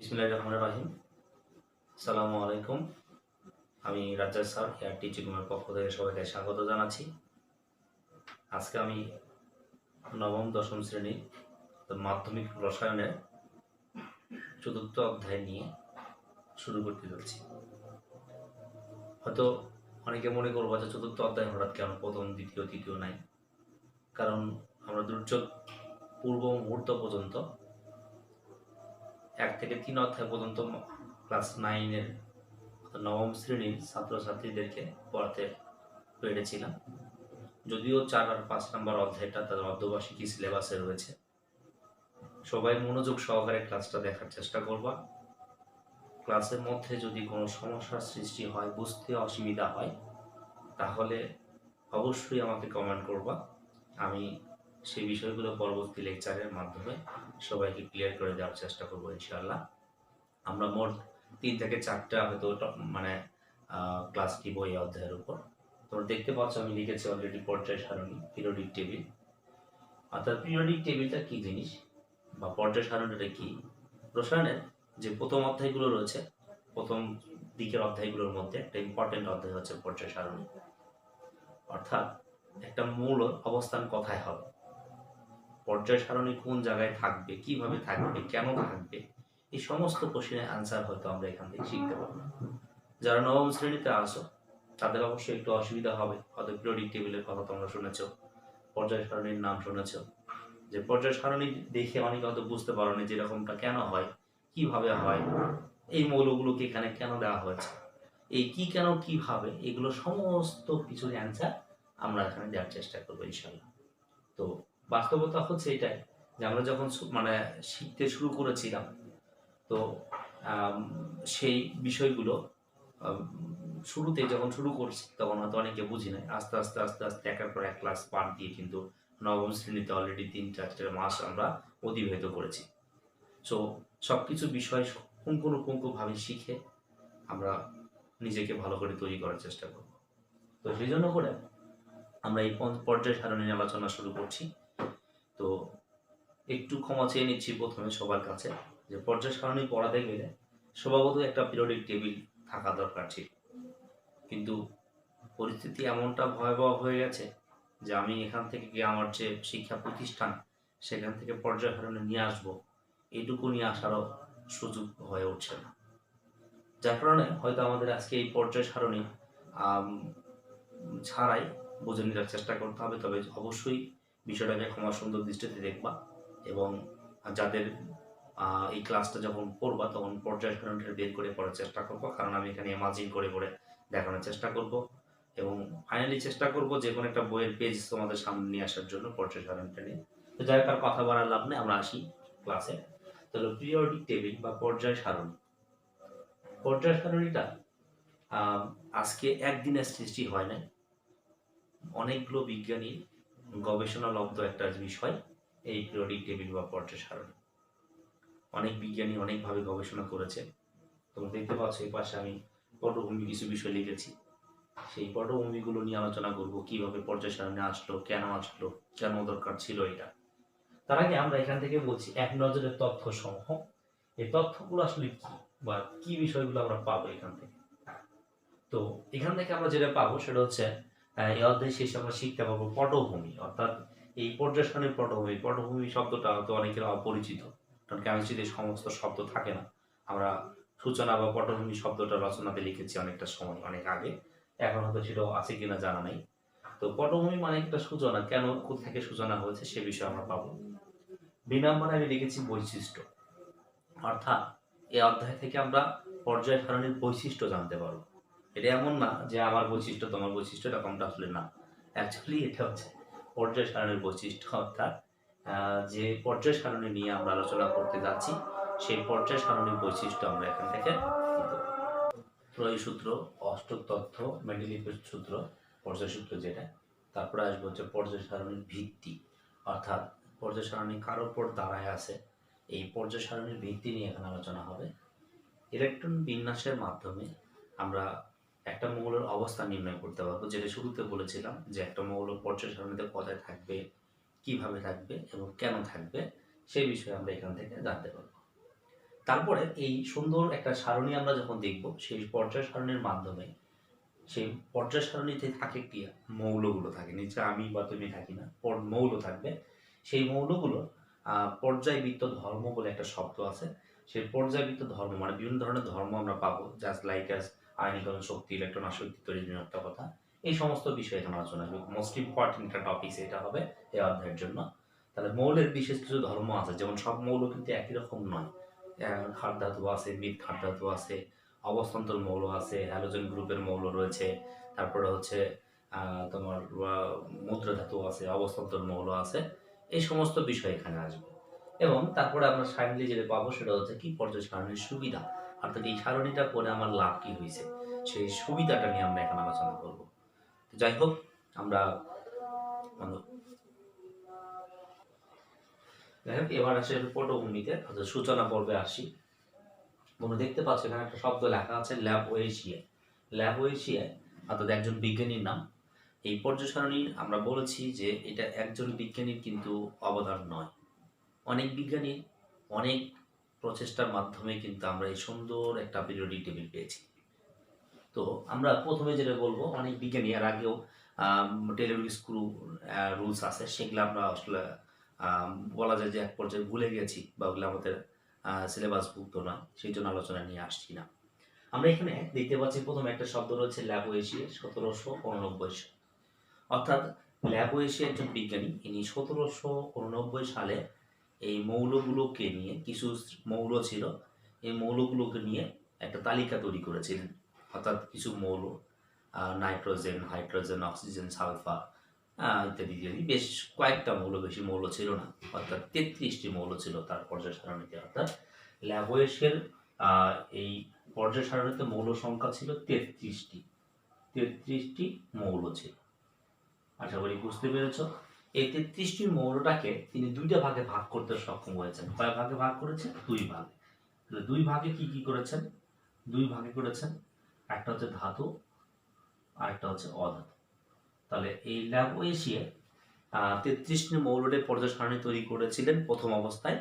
রহমান রাহিম। সালামু আলাইকুম। আমি রাজ্জাক স্যার, হেয়ার টিচিংয়ের পক্ষ থেকে সবাইকে স্বাগত জানাচ্ছি। আজকে আমি নবম, দশম শ্রেণি মাধ্যমিক রসায়নের চতুর্থ অধ্যায় নিয়ে শুরু করতে যাচ্ছি হয়তো অনেকে মনে করব যে চতুর্থ অধ্যায় হঠাৎ কেন প্রথম, দ্বিতীয়, তৃতীয় নাই। কারণ আমরা দুর্যোগ পূর্ব মুহূর্ত পর্যন্ত এক থেকে তিন অধ্যায় পর্যন্ত ক্লাস নাইনের নবম শ্রেণির ছাত্রছাত্রীদেরকে পড়াতে পেরেছিলাম। যদিও চার আর পাঁচ নম্বর অধ্যায়টা তাদের অর্ধবার্ষিকী সিলেবাসে রয়েছে। সবাই মনোযোগ সহকারে ক্লাসটা দেখার চেষ্টা করবা। ক্লাসের মধ্যে যদি কোনো সমস্যার সৃষ্টি হয়, বুঝতে অসুবিধা হয়, তাহলে অবশ্যই আমাকে কমেন্ট করবা। আমি সেই বিষয়গুলো পরবর্তী লেকচারের মাধ্যমে সবাইকে ক্লিয়ার করে দেওয়ার চেষ্টা করব ইনশাআল্লাহ। আমরা মোট তিন থেকে চারটা হয়তো মানে ক্লাস নিব এই অধ্যায়ের উপর। তোমরা দেখতে পাচ্ছ আমি লিখেছি অলরেডি পর্যায় সারণী পিরিয়ডিক টেবিল অর্থাৎ পিরিয়ডিক টেবিলটা কি জিনিস বা পর্যায় সারণীটা কি? রসায়নের যে প্রথম অধ্যায়গুলো রয়েছে, প্রথম দিকের অধ্যায়গুলোর মধ্যে একটা ইম্পর্টেন্ট অধ্যায় হচ্ছে পর্যায় সারণী অর্থাৎ একটা মূল অবস্থান কোথায় হবে? পর্যায় সারণী কোন জায়গায় থাকবে, কীভাবে থাকবে, কেন থাকবে, এই সমস্ত কোশ্চেনের আনসার হয়তো আমরা এখান থেকে শিখতে পারব। যারা নবম শ্রেণীতে আসো তাদের অবশ্যই একটু অসুবিধা হবে। হয়তো পিরিয়ডিক টেবিলের কথা তোমরা শুনেছ, পর্যায় সারণীর নাম শুনেছ। যে পর্যায় সারণী দেখে অনেকে হয়তো বুঝতে পারো না যে এরকমটা কেন হয়, কীভাবে হয়, এই মৌলগুলোকে এখানে কেন দেওয়া হয়েছে, এই কি কেন, কীভাবে, এগুলো সমস্ত কিছুর অ্যান্সার আমরা এখানে দেওয়ার চেষ্টা করব ইনশাল্লাহ তো বাস্তবতা হচ্ছে এটাই যে আমরা যখন মানে শিখতে শুরু করেছিলাম, তো সেই বিষয়গুলো শুরুতে যখন শুরু করছি তখন হয়তো অনেকে বুঝি নাই, আস্তে আস্তে আস্তে আস্তে একের পর এক ক্লাস পার দিয়ে কিন্তু নবম শ্রেণীতে অলরেডি তিন চারটে মাস আমরা অতিবাহিত করেছি। সো সব কিছু বিষয় পুঙ্খানুপুঙ্খভাবে শিখে আমরা নিজেকে ভালো করে তৈরি করার চেষ্টা করব। তো সেই জন্য করে আমরা এই পর্যায় সারণী আলোচনা শুরু করছি। তো একটু ক্ষমা চেয়ে নিচ্ছি প্রথমে সবার কাছে, যে পর্যায় সারণী পড়াতে গেলে স্বভাবত একটা পিরিয়ডিক টেবিল থাকা দরকার ছিল। কিন্তু পরিস্থিতি এমনটা ভয়াবহ হয়ে গেছে যে আমি এখান থেকে গিয়ে আমার যে শিক্ষা প্রতিষ্ঠান, সেখান থেকে পর্যায় সারণী নিয়ে আসব, এইটুকু নিয়ে আসারও সুযোগ হয়ে উঠছে না। যার কারণে হয়তো আমাদের আজকে এই পর্যায় সারণী ছাড়াই বুঝে নেওয়ার চেষ্টা করতে হবে, তবে অবশ্যই বিষয়টাকে ক্ষমা সুন্দর দৃষ্টিতে দেখবা এবং যাদের এই ক্লাসটা যখন পড়বা তখন পর্যায় সারণীটা বের করে পড়ার চেষ্টা করব। কারণ আমি এখানে ইমাজিন করে করে দেখানোর চেষ্টা করব এবং ফাইনালি চেষ্টা করব যে কোনো একটা বইয়ের পেজ তোমাদের সামনে নিয়ে আসার জন্য পর্যায় সারণীটা নিয়ে। তো যাই আর কথা বলার লাভ নেই, আমরা আসি ক্লাসে তাহলে পিরিয়ডিক টেবিল বা পর্যায় সারণী। পর্যায় সারণীটা আজকে একদিনের সৃষ্টি হয় নাই। অনেকগুলো বিজ্ঞানীর গবেষণা লব্ধ একটা বিষয় এই পিরিয়ডিক টেবিল বা পর্যায় সারণী। অনেক বিজ্ঞানী অনেকভাবে গবেষণা করেছে। তোমরা দেখতে পাচ্ছ এই পাশে আমি পটভূমি কিছু বিষয় লিখেছি। সেই পটভূমিগুলো নিয়ে আলোচনা করব, কীভাবে পর্যায় সারণী আসলো, কেন আসলো, কেন দরকার ছিল এটা। তার আগে আমরা এখান থেকে বলছি, এক নজরের তথ্য সমূহ এই তথ্যগুলো আসলে কি বা কি বিষয়গুলো আমরা পাবো এখান থেকে? তো এখান থেকে আমরা যেটা পাবো সেটা হচ্ছে এই অধ্যায় শেষে আমরা শিখতে পাবো পটভূমি। অর্থাৎ এই পর্যায়সারণীর পটভূমি পটভূমি শব্দটা হয়তো অনেকের অপরিচিত। কারণ কেমিস্ট্রিতে সমস্ত শব্দ থাকে না। আমরা সূচনা বা পটভূমি শব্দটা রচনাতে লিখেছি অনেকটা সময়, অনেক আগে। এখন হয়তো সেটাও আছে কিনা জানা নাই। তো পটভূমি মানে একটা সূচনা। কেন থেকে সূচনা হয়েছে সে বিষয়ে আমরা পাবো। দুই আমি লিখেছি বৈশিষ্ট্য। অর্থাৎ এই অধ্যায় থেকে আমরা পর্যায় সারণীর বৈশিষ্ট্য জানতে পারব। এটা এমন না যে আমার বৈশিষ্ট্য, তোমার বৈশিষ্ট্য এরকমটা আসলে না। অ্যাকচুয়ালি এটা হচ্ছে পর্যায় সারণের বৈশিষ্ট্য, অর্থাৎ যে পর্যায় সারণী নিয়ে আমরা আলোচনা করতে যাচ্ছি, সেই পর্যায় সারণীর বৈশিষ্ট্য আমরা এখান থেকে ত্রয়ী সূত্র, অষ্টক তথ্য মেন্ডেলিপের সূত্র, পর্যায় সূত্র যেটা, তারপরে আসবে হচ্ছে পর্যায় সারণীর ভিত্তি। অর্থাৎ, পর্যায় সারণী কার উপর দাঁড়ায় আছে, এই পর্যায় সারণীর ভিত্তি নিয়ে এখানে আলোচনা হবে। ইলেকট্রন বিন্যাসের মাধ্যমে আমরা একটা মৌলের অবস্থান নির্ণয় করতে পারব, যেটা শুরুতে বলেছিলাম যে একটা মৌল পর্যায় সারণীতে কোথায় থাকবে, কীভাবে থাকবে এবং কেন থাকবে, সেই বিষয়ে আমরা এখান থেকে জানতে পারব। তারপরে এই সুন্দর একটা সারণী আমরা যখন দেখব, সেই পর্যায় সারণীর মাধ্যমে, সেই পর্যায় সারণীতে থাকে কি, মৌলগুলো থাকে। নিচে আমি বা তুমি থাকি না মৌল থাকবে। সেই মৌলগুলো পর্যায়বৃত্ত ধর্ম বলে একটা শব্দ আছে। সেই পর্যায়বৃত্ত ধর্ম মানে বিভিন্ন ধরনের ধর্ম আমরা পাবো জাস্ট লাইক অ্যাজ আয়নীকরণ শক্তি, ইলেকট্রন আসক্তি তৈরি কথা এই সমস্ত বিষয়ে এখানে আলোচনা হবে। মোস্ট ইম্পর্টেন্ট একটা টপিক এটা হবে এই অধ্যায়ের জন্য। তাহলে মৌলের বিশেষ কিছু ধর্ম আছে, যেমন সব মৌল কিন্তু একই রকম নয়। ক্ষার ধাতু আছে, মৃৎ ক্ষার ধাতু আছে, অবস্থান্তর মৌল আছে হ্যালোজেন গ্রুপের মৌল রয়েছে, তারপরে হচ্ছে তোমার মুদ্রা ধাতু আছে, অবস্থান্তর মৌল আছে, এই সমস্ত বিষয় এখানে আসবে। এবং তারপরে আমরা সারণী যেটা পাবো সেটা হচ্ছে কি পর্যায় সারণীর সুবিধা। অর্থাৎ এই সারণীটা পরে আমার লাভ কি হয়েছে, সেই সুবিধাটা নিয়ে আমরা এখন আলোচনা করব। তো যাই হোক, আমরা মানে যাই হোক, এবার আসে পটভূমিতে, অর্থাৎ সূচনা পর্বে আসি। তোমরা দেখতে পাচ্ছ এখানে একটা শব্দ লেখা আছে ল্যাব ওয়েশিয়া ল্যাব ওয়েশিয়া অর্থাৎ একজন বিজ্ঞানীর নাম। এই পর্যায় সারণীর আমরা বলেছি যে এটা একজন বিজ্ঞানীর কিন্তু অবদান নয়। অনেক বিজ্ঞানীর অনেক প্রচেষ্টার মাধ্যমে কিন্তু আমরা এই সুন্দর একটা পিরিয়ডিক টেবিল পেয়েছি। তো আমরা প্রথমে যেটা বলব, অনেক বিজ্ঞানী এর আগেও টেলিভিশন স্ক্রু রুলস আছে। সেগুলো আমরা আসলে বলা যায় যে এক পর্যায়ে ভুলে গেছি বা ওগুলো আমাদের সিলেবাস ভুক্ত নয় সেই জন্য আলোচনা নিয়ে আসছি না। আমরা এখানে দেখতে পাচ্ছি প্রথমে একটা শব্দ রয়েছে ল্যাবোয়েশিয়া সতেরোশো উননব্বই সাল। অর্থাৎ ল্যাবোয়েশিয়া একজন বিজ্ঞানী, ইনি সতেরোশো উননব্বই সালে এই মৌলগুলোকে নিয়ে, কিছু মৌল ছিল, এই মৌলগুলোকে নিয়ে একটা তালিকা তৈরি করেছিলেন। অর্থাৎ কিছু মৌল নাইট্রোজেন, হাইড্রোজেন, অক্সিজেন, সালফার ইত্যাদি ইত্যাদি। বেশ কয়েকটা মৌল, বেশি মৌল ছিল না। অর্থাৎ তেত্রিশটি মৌল ছিল তার পর্যায় সারণীতে। অর্থাৎ ল্যাবোয়েসের এই পর্যায় সারণীতে মৌল সংখ্যা ছিল তেত্রিশটি। তেত্রিশটি মৌল ছিল। আশা করি বুঝতে পেরেছ? এই তেত্রিশটি মৌলটাকে তিনি দুইটা ভাগে ভাগ করতে সক্ষম হয়েছেন। কয় ভাগে ভাগ করেছেন? দুই ভাগে। দুই ভাগে কি কি করেছেন? দুই ভাগে করেছেন। একটা হচ্ছে ধাতু আর একটা হচ্ছে অধাতু। তাহলে এই ল্যাবোয়েশিয়া তেত্রিশটি মৌলটের পর্যায় সারণী তৈরি করেছিলেন প্রথম অবস্থায়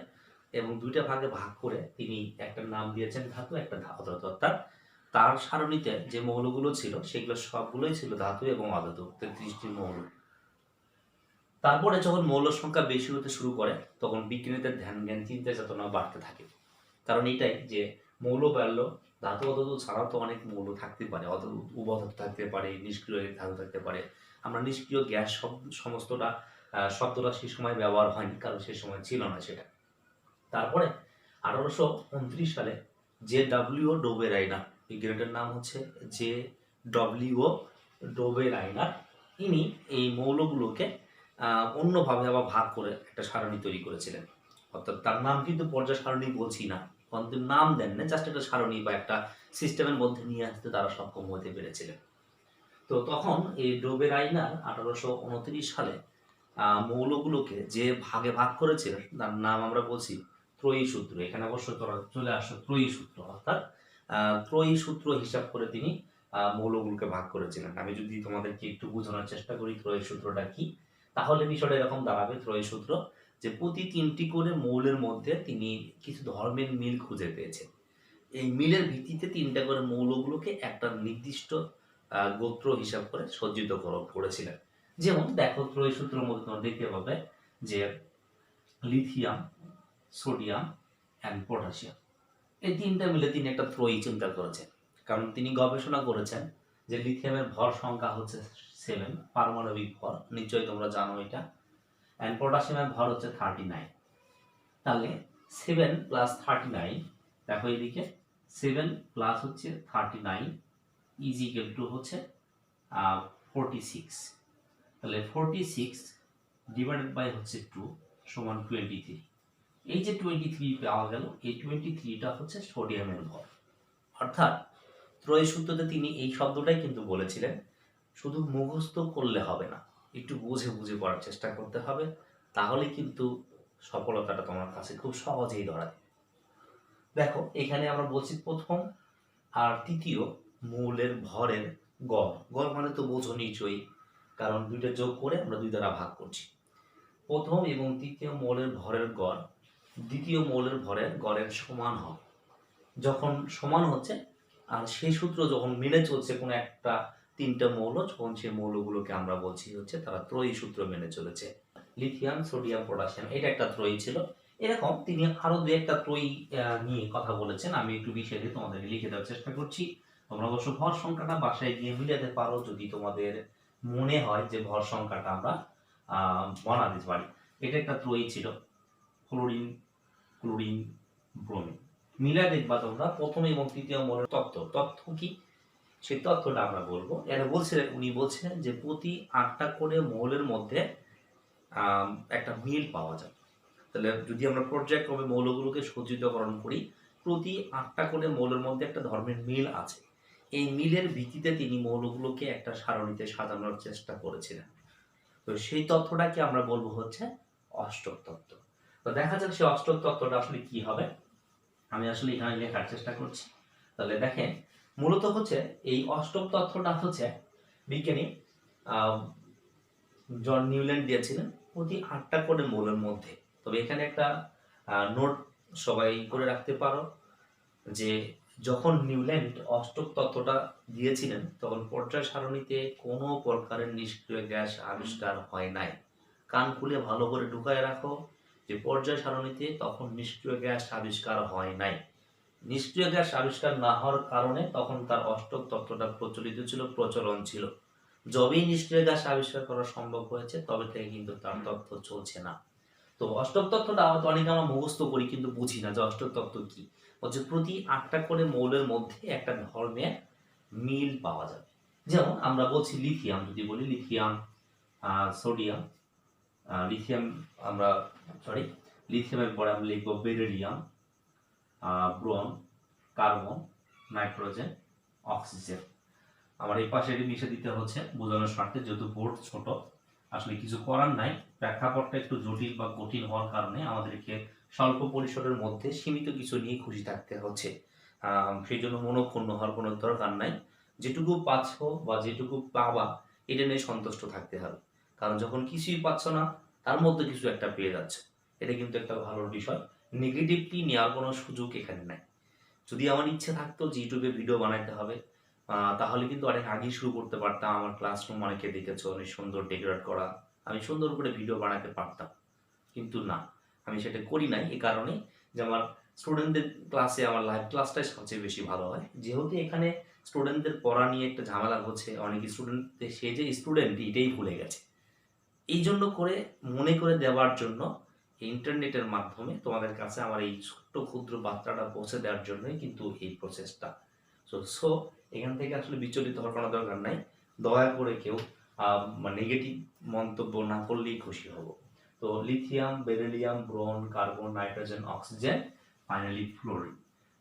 এবং দুইটা ভাগে ভাগ করে তিনি একটা নাম দিয়েছেন ধাতু, একটা ধাতু অর্থাৎ তার সারণীতে যে মৌলগুলো ছিল, সেগুলো সবগুলোই ছিল ধাতু এবং অধাতু, তেত্রিশটি মৌল। তারপরে যখন মৌল সংখ্যা বেশি হতে শুরু করে, তখন বিজ্ঞানীদের ধ্যান জ্ঞান চিন্তা চেতনা বাড়তে থাকে। কারণ এটাই যে মৌল বাড়লো ধাতু অধাতু ছাড়াও তো অনেক মৌল থাকতে পারে অত উপাদান থাকতে পারে, নিষ্ক্রিয় ধাতু থাকতে পারে। আমরা নিষ্ক্রিয় গ্যাস সব, সমস্তটা শব্দটা সেই সময় ব্যবহার হয়নি, কারণ সে সময় ছিল না সেটা। তারপরে আঠারোশো উনত্রিশ সালে জে ডাব্লিউ ডোবে রাইনার বিজ্ঞানীটার নাম হচ্ছে জে ডব্লিউ ডোবে রাইনার ইনি এই মৌলগুলোকে অন্যভাবে আবার ভাগ করে একটা সারণী তৈরি করেছিলেন। অর্থাৎ তার নাম কিন্তু পর্যায় সারণী বলছি না। কিন্তু নাম দেন না জাস্ট একটা সারণী বা একটা সিস্টেমের মধ্যে নিয়ে আসতে তারা সক্ষম হতে পেরেছিলেন। তো তখন এই ডোবের রাইনার আঠারোশো উনত্রিশ সালে মৌলগুলোকে যে ভাগে ভাগ করেছিলেন, তার নাম আমরা বলছি ত্রয়ী সূত্র। এখানে অবশ্য চলে আসো ত্রয়ী সূত্র, অর্থাৎ ত্রয়ী সূত্র হিসাব করে তিনি মৌলগুলোকে ভাগ করেছিলেন। আমি যদি তোমাদেরকে একটু বোঝানোর চেষ্টা করি ত্রয়ী সূত্রটা কি তাহলে বিষয়টা এরকম দাঁড়াবে ত্রয়ী সূত্র যে প্রতি তিনটি করে মৌলের মধ্যে তিনি কিছু ধর্মের মিল খুঁজে পেয়েছেন। এই মিলের ভিত্তিতে তিনটা করে মৌলগুলোকে একটা নির্দিষ্ট গোত্র হিসাব করে সজ্জিত করেছিলেন। যেমন দেখো ত্রয়ী সূত্রের মধ্যে তোমরা দেখতে পাবে যে লিথিয়াম, সোডিয়াম অ্যান্ড পটাশিয়াম। এই তিনটা মিলে তিনি একটা ত্রয়ী চিন্তা করেছেন। কারণ তিনি গবেষণা করেছেন যে লিথিয়ামের ভর সংখ্যা হচ্ছে সেভেন পারমাণবিক ভর। নিশ্চয়ই তোমরা জানো এটা। অ্যান্ড পটাশিয়ামের ভর হচ্ছে থার্টি নাইন তাহলে সেভেন প্লাস থার্টি নাইন দেখো এদিকে সেভেন প্লাস হচ্ছে থার্টি নাইন ইজিক্যাল টু হচ্ছে ফোরটি সিক্স তাহলে ফোরটি সিক্স ডিভাইডেড বাই হচ্ছে টু সমান টোয়েন্টি থ্রি এই যে টোয়েন্টি থ্রি পাওয়া গেল, এই টোয়েন্টি থ্রিটা হচ্ছে সোডিয়ামের ভর। অর্থাৎ ত্রয় সূত্রতে তিনি এই শব্দটাই কিন্তু বলেছিলেন। শুধু মুখস্থ করলে হবে না, একটু বুঝে বুঝে পড়ার চেষ্টা করতে হবে, তাহলে কিন্তু সফলতাটা তোমার কাছে খুব সহজেই ধরা দেখো, এখানে আমরা বলছি প্রথম আর তৃতীয় মৌলের ভরের গড়। গড় মানে তো বোঝো নিশ্চয়ই কারণ দুইটা যোগ করে আমরা দুই দ্বারা ভাগ করছি। প্রথম এবং তৃতীয় মৌলের ভরের গড়, দ্বিতীয় মৌলের ভরের গড়ের সমান হবে। যখন সমান হচ্ছে, আর সেই সূত্র যখন মিলে চলছে কোনো একটা তিনটা মৌল, যখন সেই মৌলগুলোকে আমরা বলছি হচ্ছে তারা ত্রয়ী সূত্র মেনে চলেছে। লিথিয়াম, সোডিয়াম, পটাশিয়াম, এটা একটা ত্রয়ী ছিল। এরকম তিনি আরও দু একটা ত্রয়ী নিয়ে কথা বলেছেন। আমি একটু বিষয়ে তোমাদের লিখে দেওয়ার চেষ্টা করছি। তোমরা অবশ্য ভর সংখ্যাটা বাসায় গিয়ে মিলাতে পারো যদি তোমাদের মনে হয় যে ভর সংখ্যাটা আমরা বানাতে পারি। এটা একটা ত্রয়ী ছিল। Chlorine chlorine bromine. মিলা দেখবা তোমরা প্রথম এবং তৃতীয় মৌলের তত্ত্ব। তত্ত্ব কি? সেই তথ্যটা আমরা বলব। এটা বলছিলেন, উনি বলছিলেন যে প্রতি আটটা করে মৌলের মধ্যে একটা মিল পাওয়া যায়। তাহলে যদি আমরা পর্যায়ক্রমে মৌলগুলোকে সজ্জিতকরণ করি, প্রতি আটটা করে মৌলের মধ্যে একটা ধর্মের মিল আছে। এই মিলের ভিত্তিতে তিনি মৌলগুলোকে একটা সারণীতে সাজানোর চেষ্টা করেছিলেন। তো সেই তথ্যটাকে আমরা বলব হচ্ছে অষ্টক তত্ত্ব। তো দেখা যাক সেই অষ্টক তত্ত্বটা আসলে কি হবে। আমি আসলে এখানে লেখার চেষ্টা করছি। তাহলে দেখেন মূলত হচ্ছে এই অষ্টক তত্ত্বটা হচ্ছে বিজ্ঞানী জন নিউল্যান্ড দিয়েছিলেন। প্রতি আটটা করে মৌলের মধ্যে। তবে এখানে একটা নোট সবাই করে রাখতে পারো যে যখন নিউল্যান্ড অষ্টক তত্ত্বটা দিয়েছিলেন, তখন পর্যায় সারণীতে কোনো প্রকারের নিষ্ক্রিয় গ্যাস আবিষ্কার হয় নাই। কান খুলে ভালো করে ঢুকায় রাখো যে পর্যায় সারণীতে তখন নিষ্ক্রিয় গ্যাস আবিষ্কার হয় নাই। নিষ্ক্রিয় গ্যাস আবিষ্কার না হওয়ার কারণে তখন তার অষ্টক তত্ত্বটা প্রচলিত ছিল, প্রচলন ছিল। যবেই নিষ্ক্রিয় গ্যাস আবিষ্কার করা সম্ভব হয়েছে, তবে থেকে কিন্তু তার তত্ত্ব চলছে না। তো অষ্টক তত্ত্বটা অনেকে আমরা মুখস্থ করি, কিন্তু বুঝি না যে অষ্টক তত্ত্ব কি। হচ্ছে প্রতি আটটা করে মৌলের মধ্যে একটা ধর্মের মিল পাওয়া যাবে। যেমন আমরা বলছি লিথিয়াম, যদি বলি লিথিয়াম সোডিয়াম লিথিয়াম আমরা সরি লিথিয়ামের পরে আমরা লিখব beryllium. Boron carbon, nitrogen, oxygen. আমার এই পাশে এটি মিশে দিতে হচ্ছে বোঝানোর স্বার্থে, যেহেতু বোর্ড ছোট, আসলে কিছু করার নাই। প্রেক্ষাপটটা একটু জটিল বা কঠিন হওয়ার কারণে আমাদেরকে স্বল্প পরিসরের মধ্যে সীমিত কিছু নিয়ে খুশি থাকতে হচ্ছে। সেই জন্য মনোক্ষুণ্ণ হওয়ার কোনো দরকার নাই। যেটুকু পাচ্ছ বা যেটুকু পাবা, এটা নিয়ে সন্তুষ্ট থাকতে হবে। কারণ যখন কিছুই পাচ্ছ না, তার মধ্যে কিছু একটা পেয়ে যাচ্ছে। এটা কিন্তু একটা ভালো বিষয়। নেগেটিভটি নেওয়ার কোনো সুযোগ এখানে নাই। যদি আমার ইচ্ছে থাকতো যে ইউটিউবে ভিডিও বানাইতে হবে তাহলে কিন্তু অনেক আগেই শুরু করতে পারতাম। আমার ক্লাসরুম অনেকে দেখেছ, অনেক সুন্দর ডেকোরেট করা। আমি সুন্দর করে ভিডিও বানাতে পারতাম। কিন্তু না, আমি সেটা করি নাই। এই কারণে যে আমার স্টুডেন্টদের ক্লাসে আমার লাইভ ক্লাসটাই সবচেয়ে বেশি ভালো হয়। যেহেতু এখানে স্টুডেন্টদের পড়া নিয়ে একটা ঝামেলা হচ্ছে, অনেক স্টুডেন্ট সে যে স্টুডেন্ট এটাই ভুলে গেছে। এই জন্য করে, মনে করে দেওয়ার জন্য ইন্টারনেটের মাধ্যমে তোমাদের কাছে আমার এই ছোট্ট ক্ষুদ্র বার্তাটা পৌঁছে দেওয়ার জন্যই কিন্তু এই প্রসেসটা সো সো এখান থেকে আসলে বিচলিত হওয়ার কোনো দরকার নাই। দয়া করে কেউ নেগেটিভ মন্তব্য না করলেই খুশি হব। তো lithium beryllium boron carbon nitrogen oxygen finally fluorine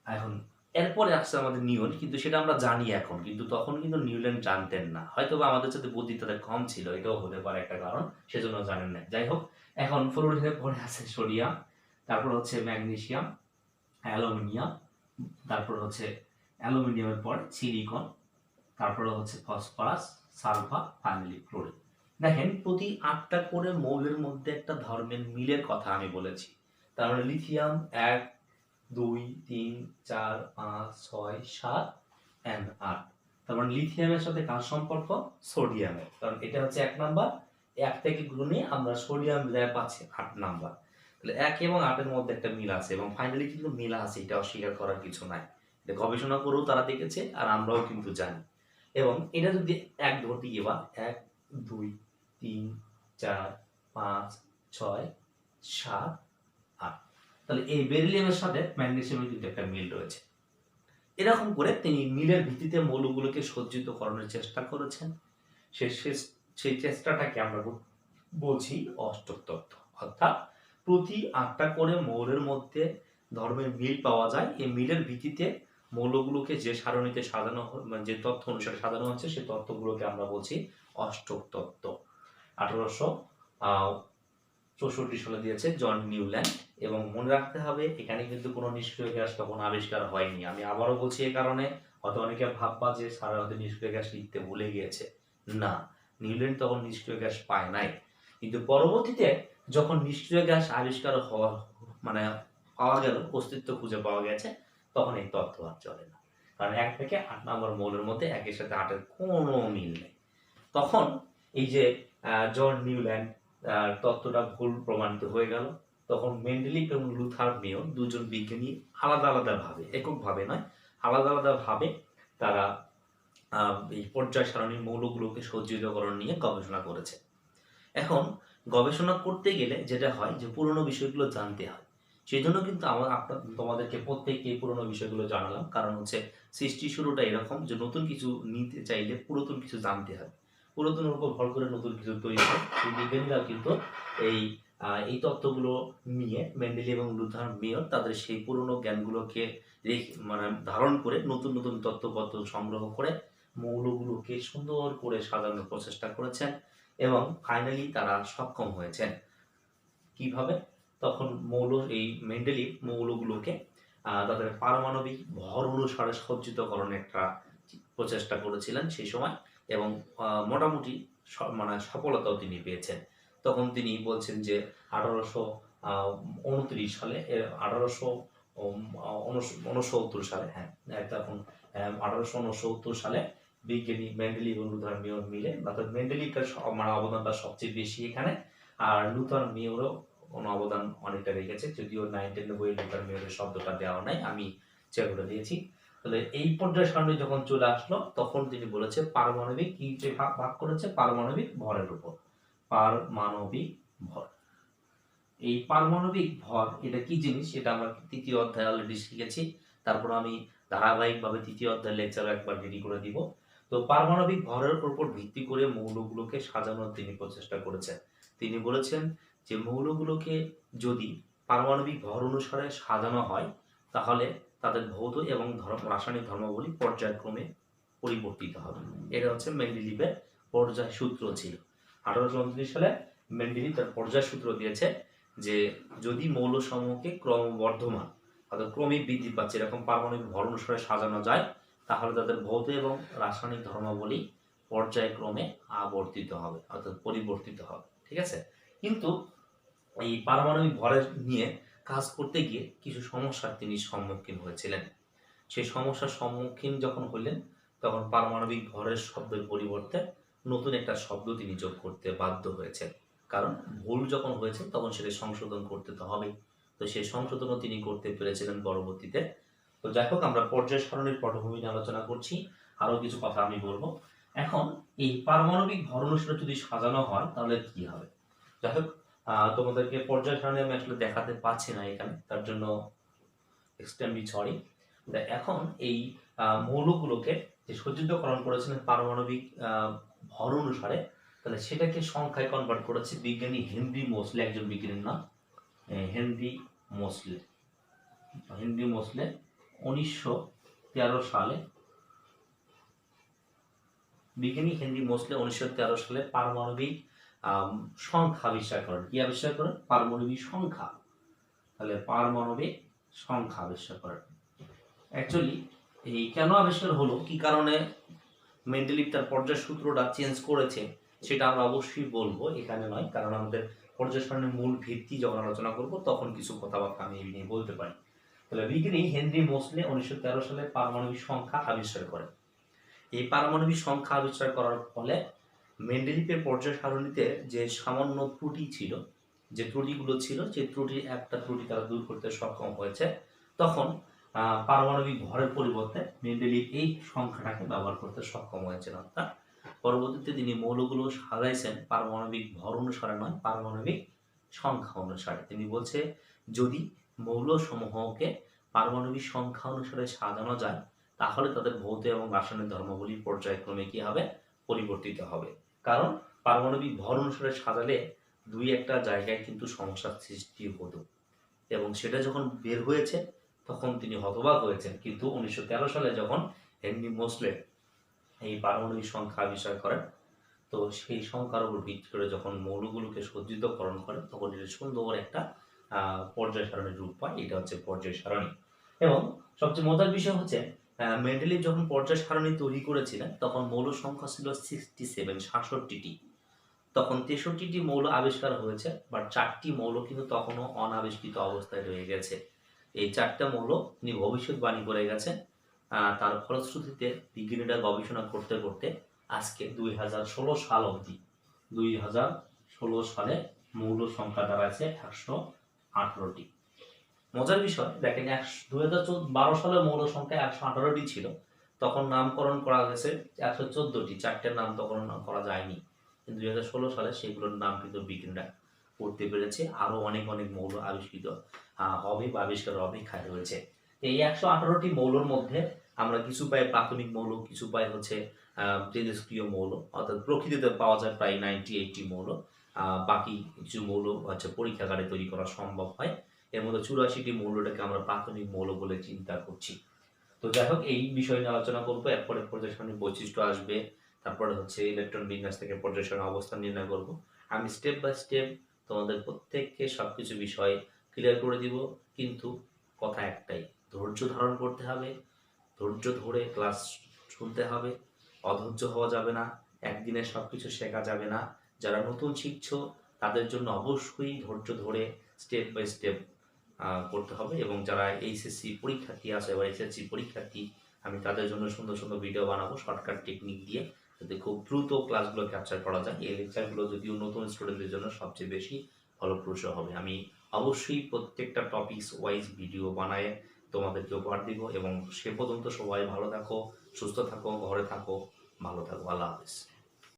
এখন এরপরে আসছে আমাদের নিউন কিন্তু সেটা আমরা জানি এখন, কিন্তু তখন কিন্তু নিউল্যান্ড জানতেন না। হয়তো বা আমাদের সাথে বুদ্ধি তাদের কম ছিল, এটাও হতে পারে একটা কারণ, সেজন্য জানেন না যাই হোক, এখন ফ্লোরিনের পরে আছে সোডিয়াম, তারপর হচ্ছে ম্যাগনেসিয়াম, অ্যালুমিনিয়াম, তারপর হচ্ছে অ্যালুমিনিয়ামের পর সিলিকন, তারপরে হচ্ছে ফসফরাস সালফার ফাইনালি ক্লোরিন। দেখেন, প্রতি আটটা করে মৌলের মধ্যে একটা ধর্মের মিলের কথা আমি বলেছি। তার মানে লিথিয়াম, এক দুই, তিন, চার, পাঁচ, ছয়, সাত অ্যান্ড আট। তার মানে লিথিয়ামের সাথে কার সম্পর্ক? সোডিয়ামের কারণ এটা হচ্ছে এক নাম্বার। এক থেকে গুণে আমরা সোডিয়াম মিলায় পাচ্ছি আট নাম্বার। তাহলে এক এবং আটের মধ্যে একটা মিল আছে এবং ফাইনালি কিন্তু মিল আছে এটা অস্বীকার করার কিছু নাই। গবেষণা করেও তারা দেখেছে আর আমরাও কিন্তু জানি। এবং এটা যদি এক ধরতে গিয়ে বা এক, দুই, তিন, চার, পাঁচ, ছয়, সাত, আট। তাহলে এই বেরিলিয়ামের সাথে ম্যাগনেসিয়ামের কিন্তু একটা মিল রয়েছে। এরকম করে তিনি মিলের ভিত্তিতে মৌলগুলোকে সজ্জিত করানোর চেষ্টা করেছেন। সে সেই চেষ্টাটাকে আমরা বলছি অষ্টক তত্ত্ব অর্থাৎ প্রতি আটটা করে মৌলের মধ্যে ধর্মের মিল পাওয়া যায়। এই মিলের ভিত্তিতে মৌলগুলোকে যে সারণীতে সাজানো মানে যে তথ্য অনুসারে সাজানো হচ্ছে সেই তথ্যগুলোকে আমরা বলছি অষ্টক তত্ত্ব আঠারোশো চৌষট্টি সালে দিয়েছে জন নিউল্যান্ড। এবং মনে রাখতে হবে, এখানে কিন্তু কোনো নিষ্ক্রিয় গ্যাস তখন আবিষ্কার হয়নি। আমি আবারও বলছি এই কারণে, হয়তো অনেকে ভাববা যে সারা হয়তো নিষ্ক্রিয় গ্যাস লিখতে ভুলে গিয়েছে। না নিউল্যান্ড তখন নিষ্ক্রিয় গ্যাস পায় নাই। কিন্তু পরবর্তীতে যখন নিষ্ক্রিয় গ্যাস আবিষ্কার হওয়া মানে পাওয়া গেল, অস্তিত্ব খুঁজে পাওয়া গেছে, তখন এই তত্ত্ব আর চলে না। কারণ এক থেকে আট নম্বর মৌলের মধ্যে একের সাথে আটের কোনো মিল নেই। তখন এই যে জন নিউল্যান্ড তত্ত্বটা ভুল প্রমাণিত হয়ে গেল। তখন মেন্ডেলিভ এবং লুথার মেয়র দুজন বিজ্ঞানী আলাদা আলাদা ভাবে এককভাবে নয়, আলাদা আলাদা ভাবে তারা এই পর্যায় সারণীর মৌলগুলোকে সজ্জিতকরণ নিয়ে গবেষণা করেছে। এখন গবেষণা করতে গেলে যেটা হয় যে পুরনো বিষয়গুলো জানতে হয়। সেই জন্য কিন্তু আমার আপনার তোমাদেরকে প্রত্যেককে পুরনো বিষয়গুলো জানালাম। কারণ হচ্ছে সৃষ্টি শুরুটা এরকম যে নতুন কিছু নিতে চাইলে পুরাতন কিছু জানতে হয়। পুরাতনের উপর ভর করে নতুন কিছু তৈরি হয়। সেই বিজ্ঞানীরাও কিন্তু এই এই তত্ত্বগুলো নিয়ে মেন্ডেলি এবং লুথার মেয়র তাদের সেই পুরনো জ্ঞানগুলোকে রেখে মানে ধারণ করে নতুন নতুন তত্ত্বপত্র সংগ্রহ করে মৌলগুলোকে সুন্দর করে সাজানোর প্রচেষ্টা করেছেন এবং ফাইনালি তারা সক্ষম হয়েছেন। কীভাবে? তখন মৌল, এই মেন্ডেলি মৌলগুলোকে তাদের পারমাণবিক ভর অনুসারে সজ্জিতকরণের একটা প্রচেষ্টা করেছিলেন সেই সময় এবং মোটামুটি মানে সফলতাও তিনি পেয়েছেন। তখন তিনি বলছেন যে আঠারোশো উনত্রিশ সালে আঠারোশো উনসত্তর সালে হ্যাঁ তখন আঠারোশো উনসত্তর সালে বিজ্ঞানী মেন্ডেলি এবং লুথার মেয়র মিলে, অর্থাৎ মেন্ডেলিকার মানে অবদানটা সবচেয়ে বেশি এখানে, আর লুথার মেয়রও কোনো অবদান অনেকটা রেখেছে, যদিও নাইনটিন বইয়ে লুথার মেয়রের শব্দটা দেওয়া নাই, আমি করে দিয়েছি। তাহলে এই পর্যায় সারণী যখন চলে আসলো, তখন তিনি বলেছে পারমাণবিক কি ভাগ করেছে, পারমাণবিক ভরের উপর। পারমাণবিক ভর। এই পারমাণবিক ভর, এটা কি জিনিস? এটা আমরা তৃতীয় অধ্যায় অলরেডি শিখেছি। তারপর আমি ধারাবাহিকভাবে তৃতীয় অধ্যায় লেকচার একবার রেডি করে দিব। তো পারমাণবিক ভরের উপর ভিত্তি করে মৌলগুলোকে সাজানোর তিনি প্রচেষ্টা করেছেন। তিনি বলেছেন যে মৌলগুলোকে যদি পারমাণবিক ভর অনুসারে সাজানো হয়, তাহলে তাদের ভৌত এবং ধর্ম, রাসায়নিক ধর্মাবলী পর্যায়ক্রমে পরিবর্তিত হবে। এটা হচ্ছে মেন্ডেলিভের পর্যায় সূত্র ছিল। আঠারোশো উনত্রিশ সালে মেন্ডেলিভ তার পর্যায় সূত্র দিয়েছে যে যদি মৌলসমূহকে ক্রমবর্ধমান অর্থাৎ ক্রমিক বৃদ্ধি পাচ্ছে, এরকম পারমাণবিক ভর অনুসারে সাজানো যায়, তাহলে তাদের ভৌত এবং রাসায়নিক ধর্মাবলী পর্যায়ক্রমে আবর্তিত হবে, অর্থাৎ পরিবর্তিত হবে, ঠিক আছে? কিন্তু এই পারমাণবিক ভরের নিয়ে কাজ করতে গিয়ে কিছু সমস্যার তিনি সম্মুখীন হয়েছিলেন। সেই সমস্যার সম্মুখীন যখন হলেন, তখন পারমাণবিক ভরের শব্দের পরিবর্তে নতুন একটা শব্দ তিনি যোগ করতে বাধ্য হয়েছেন। কারণ ভুল যখন হয়েছে, তখন সেটা সংশোধন করতে তো হবেই। তো সেই সংশোধনও তিনি করতে পেরেছিলেন পরবর্তীতে। তো যাই হোক, আমরা পর্যায় সারণীর পটভূমি আলোচনা করছি। আরও কিছু কথা আমি বলব। এখন এই পারমাণবিক ভর অনুসারে যদি সাজানো হয়, তাহলে কি হবে? যাই হোক তোমাদেরকে পর্যায় সারণী আমি আসলে দেখাতে পারছি না এখানে, তার জন্য সরি এখন এই মৌলগুলোকে যে সজ্জিতকরণ করেছিলেন পারমাণবিক ভর অনুসারে, তাহলে সেটাকে সংখ্যায় কনভার্ট করেছে। বিজ্ঞানী হেনরি মোসলে একজন বিজ্ঞানীর নাম। Henry Moseley. হেনরি মোসলে উনিশশো তেরো সালে, বিজ্ঞানী হেনরি মোসলে উনিশশো তেরো সালে পারমাণবিক সংখ্যা আবিষ্কার করেন। কি আবিষ্কার করেন? পারমাণবিক সংখ্যা। তাহলে পারমাণবিক সংখ্যা আবিষ্কার করেন। অ্যাকচুয়ালি এই কেন আবিষ্কার হলো? কি কারণে? মেন্টালিভ তার পর্যায় সূত্রটা চেঞ্জ করেছে, সেটা আমরা অবশ্যই বলব, এখানে নয়, কারণ আমাদের পর্যায় মূল ভিত্তি যখন আলোচনা করব, তখন কিছু কথাবার্তা আমি এই নিয়ে বলতে পারি। তাহলে বিজ্ঞানী হেনরি মোসলে উনিশশো তেরো সালে পারমাণবিক সংখ্যা আবিষ্কার করেন এই পারমাণবিক সংখ্যা আবিষ্কার করার ফলে মেন্ডেলিপের পর্যায় সারণীতে যে সামান্য ত্রুটি ছিল, যে ত্রুটিগুলো ছিল, সেই ত্রুটির একটা ত্রুটি তারা দূর করতে সক্ষম হয়েছে, তখন পারমাণবিক ভরের পরিবর্তে মেন্ডেলিভ এই সংখ্যাটাকে ব্যবহার করতে সক্ষম হয়েছেন অর্থাৎ পরবর্তীতে তিনি মৌলগুলো সাজাইছেন পারমাণবিক ভর অনুসারে নয়, পারমাণবিক সংখ্যা অনুসারে। তিনি বলছে, যদি মৌলসমূহকে পারমাণবিক সংখ্যা অনুসারে সাজানো যায়, তাহলে তাদের ভৌত এবং রাসায়নিক ধর্মাবলী পর্যায়ক্রমে কি হবে? পরিবর্তিত হবে। কারণ পারমাণবিক ভর অনুসারে সাজালে দুই একটা জায়গায় কিন্তু সমস্যার সৃষ্টি হতো। এবং সেটা যখন বের হয়েছে তখন তিনি হতবাক হয়েছেন। কিন্তু উনিশশো তেরো সালে যখন হেনরি মোসলে এই পারমাণবিক সংখ্যা আবিষ্কার করেন, তো সেই সংখ্যার উপর ভিত্তি করে যখন মৌলগুলোকে সজ্জিতকরণ করেন তখন এটা সুন্দর একটা পর্যায় সারণীর রূপ পায়। এটা হচ্ছে পর্যায় সারণী। এবং সবচেয়ে মজার বিষয় হচ্ছে মেন্ডেলিভ যখন পর্যায় সারণী তৈরি করেছিলেন, তখন মৌল সংখ্যা ছিল সিক্সটি সেভেন সাতষট্টিটি। তখন তেষট্টিটি মৌল আবিষ্কার হয়েছে বাট চারটি মৌল কিন্তু তখনও অনাবিষ্কৃত অবস্থায় রয়ে গেছে। এই চারটা মৌল তিনি ভবিষ্যৎবাণী করে গেছেন। তার ফলশ্রুতিতে বিজ্ঞানীরা গবেষণা করতে করতে আজকে দুই হাজার ষোলো সাল অবধি, দুই হাজার ষোলো সালে মৌল সংখ্যা দাঁড়াচ্ছে একশো আঠারোটি। মজার বিষয়, দেখেন দুই হাজার বারো সালে মৌল সংখ্যা একশো আঠারোটি ছিল। তখন নামকরণ করা হয়েছে একশো চোদ্দটি। চারটের নামকরণ করা যায়নি। দুই হাজার ষোলো সালে সেগুলোর নাম কিন্তু বিজ্ঞানীরা করতে পেরেছে আরও অনেক অনেক মৌল আবিষ্কৃত হবে বা আবিষ্কারের অপেক্ষায় রয়েছে। এই একশো আঠারোটি মৌলর মধ্যে আমরা কিছু পাই প্রাথমিক মৌল, কিছু পাই হচ্ছে তেজস্ক্রিয় মৌল, অর্থাৎ প্রকৃতিতে পাওয়া যায় প্রায় নাইনটি এইটটি মৌল বাকি কিছু মৌল হচ্ছে পরীক্ষাগারে তৈরি করা সম্ভব হয়। এর মধ্যে চুরাশিটি মৌলটাকে আমরা প্রাথমিক মৌল বলে চিন্তা করছি। তো যাই হোক, এই বিষয় নিয়ে আলোচনা করব। এরপরে পর্যায়সারণী বৈশিষ্ট্য আসবে, তারপরে হচ্ছে ইলেকট্রন বিন্যাস থেকে পর্যায়সারণী অবস্থান নির্ণয় করব। আমি স্টেপ বাই স্টেপ তোমাদের প্রত্যেককে সবকিছু বিষয় ক্লিয়ার করে দিব। কিন্তু কথা একটাই, ধৈর্য ধারণ করতে হবে। ধৈর্য ধরে ক্লাস শুনতে হবে। অধৈর্য হওয়া যাবে না। একদিনে সব কিছু শেখা যাবে না। যারা নতুন শিখছ, তাদের জন্য অবশ্যই ধৈর্য ধরে স্টেপ বাই স্টেপ করতে হবে। এবং যারা এইচএসসি পরীক্ষার্থী আছে বা এইচএসসি পরীক্ষার্থী, আমি তাদের জন্য সুন্দর সুন্দর ভিডিও বানাবো শর্টকাট টেকনিক দিয়ে। যাতে খুব দ্রুত ক্লাসগুলো ক্যাপচার করা যায়। এই লেকচারগুলো যদিও নতুন স্টুডেন্টদের জন্য সবচেয়ে বেশি ফলপ্রসূ হবে। আমি অবশ্যই প্রত্যেকটা টপিকস ওয়াইজ ভিডিও বানায় তোমাদেরকে উপহার দিব এবং সে পর্যন্ত সবাই ভালো থাকো, সুস্থ থাকো, ঘরে থাকো, ভালো থাকো। আল্লাহ হাফিজ।